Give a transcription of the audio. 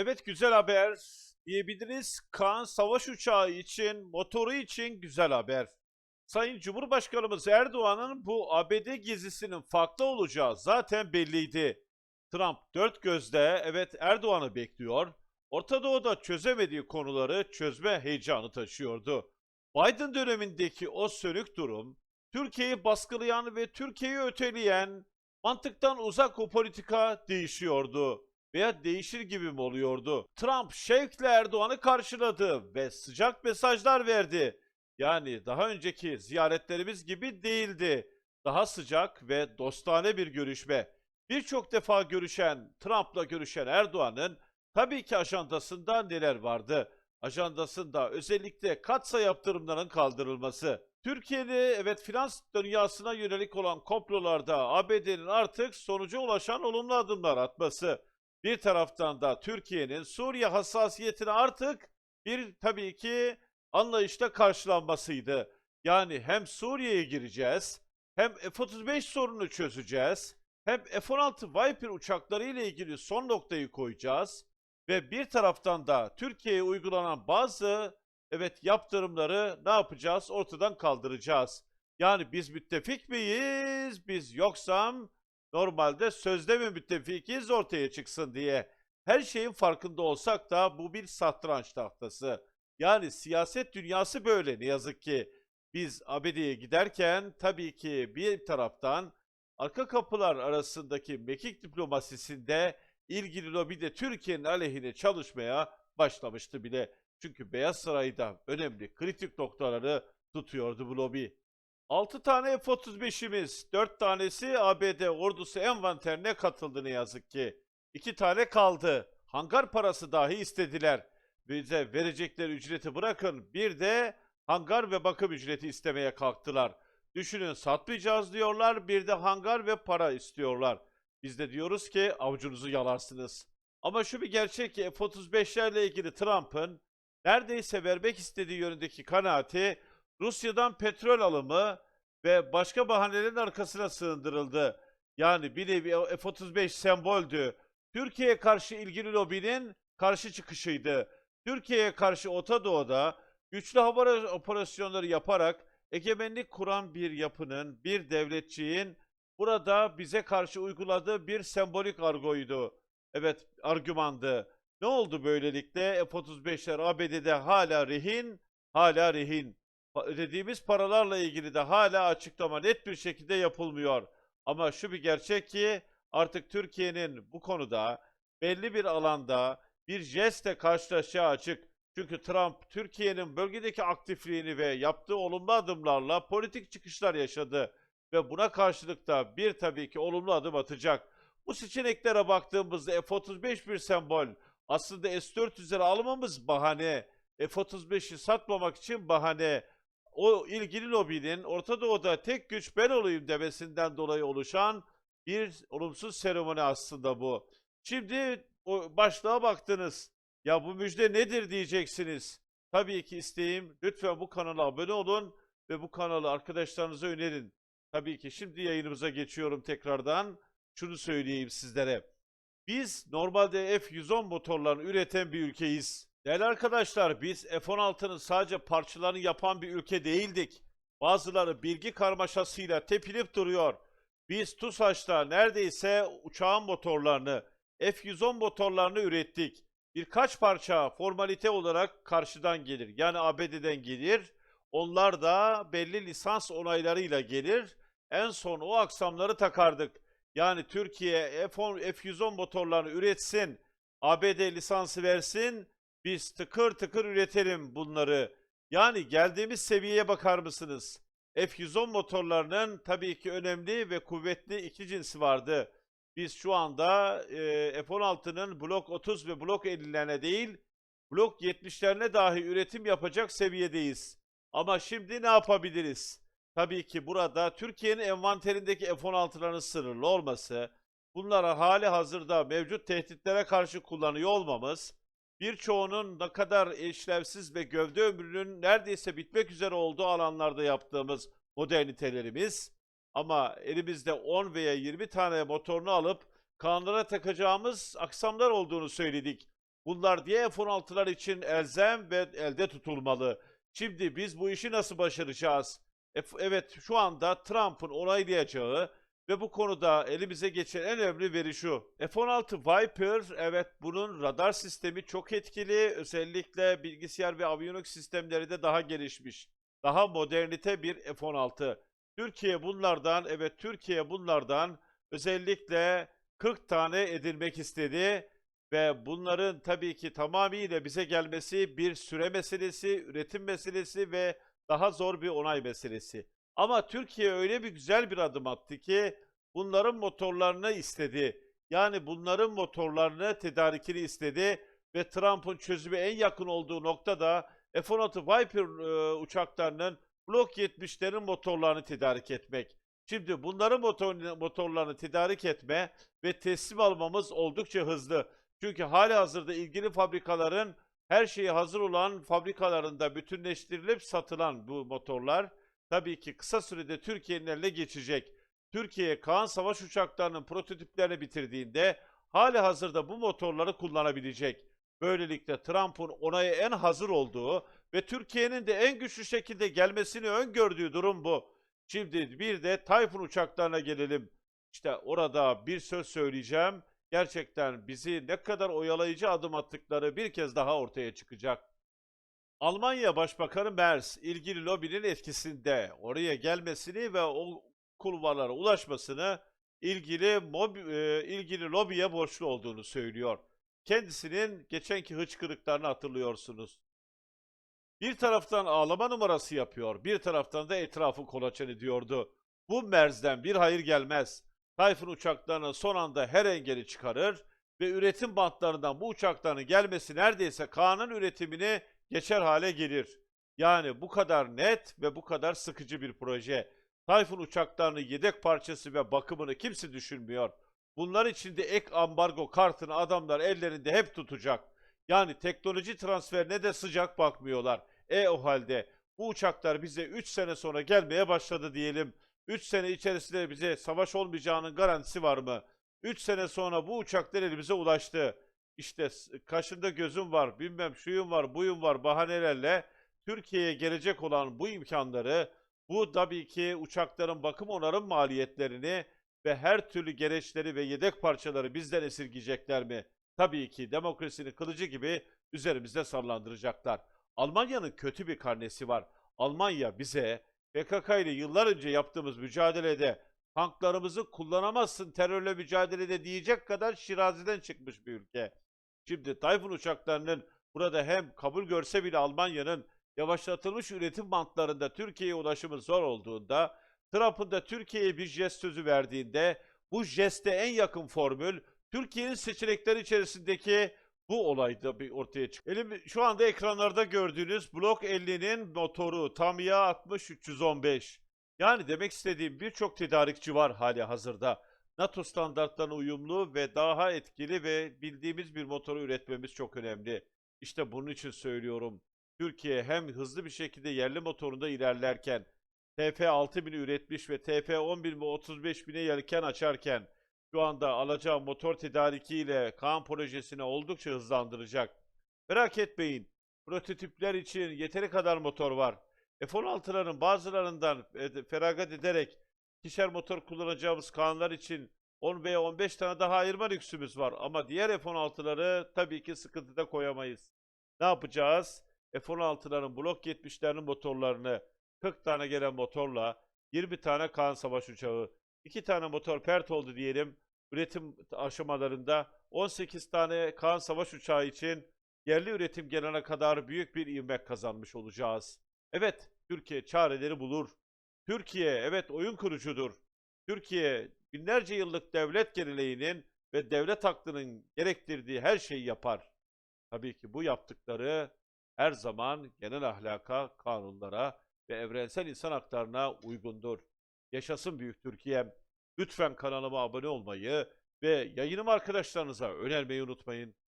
Evet güzel haber diyebiliriz. Kaan savaş uçağı için, motoru için güzel haber. Sayın Cumhurbaşkanımız Erdoğan'ın bu ABD gezisinin farklı olacağı zaten belliydi. Trump dört gözle evet Erdoğan'ı bekliyor. Orta Doğu'da çözemediği konuları çözme heyecanı taşıyordu. Biden dönemindeki o sönük durum, Türkiye'yi baskılayan ve Türkiye'yi öteleyen, mantıktan uzak o politika değişiyordu veya değişir gibi mi oluyordu? Trump şevkle Erdoğan'ı karşıladı ve sıcak mesajlar verdi. Yani daha önceki ziyaretlerimiz gibi değildi. Daha sıcak ve dostane bir görüşme. Birçok defa görüşen, Trump'la görüşen Erdoğan'ın tabii ki ajandasında neler vardı? Ajandasında özellikle katsa yaptırımların kaldırılması. Türkiye'de evet finans dünyasına yönelik olan komplolarda ABD'nin artık sonuca ulaşan olumlu adımlar atması. Bir taraftan da Türkiye'nin Suriye hassasiyetini artık bir tabii ki anlayışla karşılanmasıydı. Yani hem Suriye'ye gireceğiz, hem F-35 sorununu çözeceğiz, hem F-16 Viper uçakları ile ilgili son noktayı koyacağız ve bir taraftan da Türkiye'ye uygulanan bazı evet yaptırımları ne yapacağız? Ortadan kaldıracağız. Yani biz müttefik miyiz? Biz yoksam normalde sözde mi müttefikiz ortaya çıksın diye. Her şeyin farkında olsak da bu bir satranç tahtası. Yani siyaset dünyası böyle ne yazık ki. Biz ABD'ye giderken tabii ki bir taraftan arka kapılar arasındaki mekik diplomasisinde ilgili lobi de Türkiye'nin aleyhine çalışmaya başlamıştı bile. Çünkü Beyaz Saray'da önemli kritik noktaları tutuyordu bu lobi. 6 tane F-35'imiz, 4 tanesi ABD ordusu envanterine katıldı ne yazık ki. 2 tane kaldı. Hangar parası dahi istediler. Bize verecekleri ücreti bırakın bir de hangar ve bakım ücreti istemeye kalktılar. Düşünün satmayacağız diyorlar bir de hangar ve para istiyorlar. Biz de diyoruz ki avucunuzu yalarsınız. Ama şu bir gerçek ki F-35'lerle ilgili Trump'ın neredeyse vermek istediği yönündeki kanaati Rusya'dan petrol alımı ve başka bahanelerin arkasına sığındırıldı. Yani bir nevi F-35 semboldü. Türkiye'ye karşı ilgili lobinin karşı çıkışıydı. Türkiye'ye karşı Orta Doğu'da güçlü hava operasyonları yaparak egemenlik kuran bir yapının, bir devletçiğin burada bize karşı uyguladığı bir sembolik argoydu. Evet, argümandı. Ne oldu böylelikle? F-35'ler ABD'de hala rehin, hala rehin. Ödediğimiz paralarla ilgili de hala açıklama net bir şekilde yapılmıyor. Ama şu bir gerçek ki artık Türkiye'nin bu konuda belli bir alanda bir jestle karşılaşacağı açık. Çünkü Trump Türkiye'nin bölgedeki aktifliğini ve yaptığı olumlu adımlarla politik çıkışlar yaşadı. Ve buna karşılık da bir tabii ki olumlu adım atacak. Bu seçeneklere baktığımızda F-35 bir sembol. Aslında S-400'leri almamız bahane. F-35'i satmamak için bahane. O ilgili lobinin Orta Doğu'da tek güç ben olayım demesinden dolayı oluşan bir olumsuz seremoni aslında bu. Şimdi o başlığa baktınız. Ya bu müjde nedir diyeceksiniz. Tabii ki isteğim lütfen bu kanala abone olun ve bu kanalı arkadaşlarınıza önerin. Tabii ki şimdi yayınımıza geçiyorum tekrardan. Şunu söyleyeyim sizlere. Biz normalde F-110 motorlarını üreten bir ülkeyiz. Değerli arkadaşlar biz F-16'nın sadece parçalarını yapan bir ülke değildik. Bazıları bilgi karmaşasıyla tepinip duruyor. Biz TUSAŞ'ta neredeyse uçağın motorlarını, F-110 motorlarını ürettik. Birkaç parça formalite olarak karşıdan gelir. Yani ABD'den gelir. Onlar da belli lisans onaylarıyla gelir. En son o aksamları takardık. Yani Türkiye F-10, F-110 motorlarını üretsin, ABD lisansı versin, biz tıkır tıkır üretelim bunları. Yani geldiğimiz seviyeye bakar mısınız? F-110 motorlarının tabii ki önemli ve kuvvetli iki cinsi vardı. Biz şu anda e, F-16'nın Blok 30 ve Blok 50'lerine değil, Blok 70'lerine dahi üretim yapacak seviyedeyiz. Ama şimdi ne yapabiliriz? Tabii ki burada Türkiye'nin envanterindeki F-16'ların sınırlı olması, bunlara hali hazırda mevcut tehditlere karşı kullanıyor olmamız, birçoğunun ne kadar işlevsiz ve gövde ömrünün neredeyse bitmek üzere olduğu alanlarda yaptığımız modernitelerimiz, ama elimizde 10 veya 20 tane motorunu alıp kanlara takacağımız aksamlar olduğunu söyledik. Bunlar diğer F-16'lar için elzem ve elde tutulmalı. Şimdi biz bu işi nasıl başaracağız? Evet şu anda Trump'ın onaylayacağı ve bu konuda elimize geçen en önemli veri şu. F-16 Viper evet bunun radar sistemi çok etkili. Özellikle bilgisayar ve aviyonik sistemleri de daha gelişmiş. Daha modernite bir F-16. Türkiye bunlardan evet Türkiye bunlardan özellikle 40 tane edinmek istedi ve bunların tabii ki tamamıyla bize gelmesi bir süre meselesi, üretim meselesi ve daha zor bir onay meselesi. Ama Türkiye öyle bir güzel bir adım attı ki bunların motorlarını istedi. Yani bunların motorlarını tedarikini istedi ve Trump'ın çözüme en yakın olduğu noktada F-16 Viper e, uçaklarının Block 70'lerin motorlarını tedarik etmek. Şimdi bunların motor, motorlarını tedarik etme ve teslim almamız oldukça hızlı. Çünkü hali hazırda ilgili fabrikaların her şeyi hazır olan fabrikalarında bütünleştirilip satılan bu motorlar tabii ki kısa sürede Türkiye'nin eline geçecek. Türkiye Kaan Savaş uçaklarının prototiplerini bitirdiğinde hali hazırda bu motorları kullanabilecek. Böylelikle Trump'ın onaya en hazır olduğu ve Türkiye'nin de en güçlü şekilde gelmesini öngördüğü durum bu. Şimdi bir de Tayfun uçaklarına gelelim. İşte orada bir söz söyleyeceğim. Gerçekten bizi ne kadar oyalayıcı adım attıkları bir kez daha ortaya çıkacak. Almanya Başbakanı Merz ilgili lobinin etkisinde oraya gelmesini ve o kulvarlara ulaşmasını ilgili mob- e, ilgili lobiye borçlu olduğunu söylüyor. Kendisinin geçenki hıçkırıklarını hatırlıyorsunuz. Bir taraftan ağlama numarası yapıyor, bir taraftan da etrafı kolaçan ediyordu. Bu Merz'den bir hayır gelmez. Tayfun uçaklarının son anda her engeli çıkarır ve üretim bantlarından bu uçakların gelmesi neredeyse Kaan'ın üretimini geçer hale gelir. Yani bu kadar net ve bu kadar sıkıcı bir proje. Tayfun uçaklarının yedek parçası ve bakımını kimse düşünmüyor. Bunlar için de ek ambargo kartını adamlar ellerinde hep tutacak. Yani teknoloji transferine de sıcak bakmıyorlar. E o halde bu uçaklar bize 3 sene sonra gelmeye başladı diyelim. 3 sene içerisinde bize savaş olmayacağının garantisi var mı? 3 sene sonra bu uçaklar elimize ulaştı. İşte kaşında gözüm var, bilmem şuyum var, buyum var bahanelerle Türkiye'ye gelecek olan bu imkanları, bu tabii ki uçakların bakım onarım maliyetlerini ve her türlü gereçleri ve yedek parçaları bizden esirgeyecekler mi? Tabii ki demokrasinin kılıcı gibi üzerimizde sallandıracaklar. Almanya'nın kötü bir karnesi var. Almanya bize PKK ile yıllar önce yaptığımız mücadelede tanklarımızı kullanamazsın terörle mücadelede diyecek kadar Şirazi'den çıkmış bir ülke. Şimdi Tayfun uçaklarının burada hem kabul görse bile Almanya'nın yavaşlatılmış üretim bantlarında Türkiye'ye ulaşımı zor olduğunda, Trump'ın da Türkiye'ye bir jest sözü verdiğinde bu jeste en yakın formül Türkiye'nin seçenekleri içerisindeki bu olayda bir ortaya çıktı. Elim, şu anda ekranlarda gördüğünüz Blok 50'nin motoru Tamiya 60315. Yani demek istediğim birçok tedarikçi var hali hazırda. NATO standartlarına uyumlu ve daha etkili ve bildiğimiz bir motoru üretmemiz çok önemli. İşte bunun için söylüyorum. Türkiye hem hızlı bir şekilde yerli motorunda ilerlerken TF6000'i üretmiş ve TF11000 ve 35000'e yelken açarken şu anda alacağı motor tedarikiyle Kaan projesini oldukça hızlandıracak. Merak etmeyin. Prototipler için yeteri kadar motor var. F-16'ların bazılarından e, feragat ederek ikişer motor kullanacağımız Kaanlar için 10 veya 15 tane daha ayırma lüksümüz var. Ama diğer F-16'ları tabii ki sıkıntıda koyamayız. Ne yapacağız? F-16'ların Blok 70'lerinin motorlarını 40 tane gelen motorla 20 tane Kaan Savaş uçağı, 2 tane motor pert oldu diyelim. Üretim aşamalarında 18 tane Kaan Savaş uçağı için yerli üretim gelene kadar büyük bir ivmek kazanmış olacağız. Evet, Türkiye çareleri bulur. Türkiye evet oyun kurucudur. Türkiye binlerce yıllık devlet geleneğinin ve devlet aklının gerektirdiği her şeyi yapar. Tabii ki bu yaptıkları her zaman genel ahlaka, kanunlara ve evrensel insan haklarına uygundur. Yaşasın Büyük Türkiye'm. Lütfen kanalıma abone olmayı ve yayınım arkadaşlarınıza önermeyi unutmayın.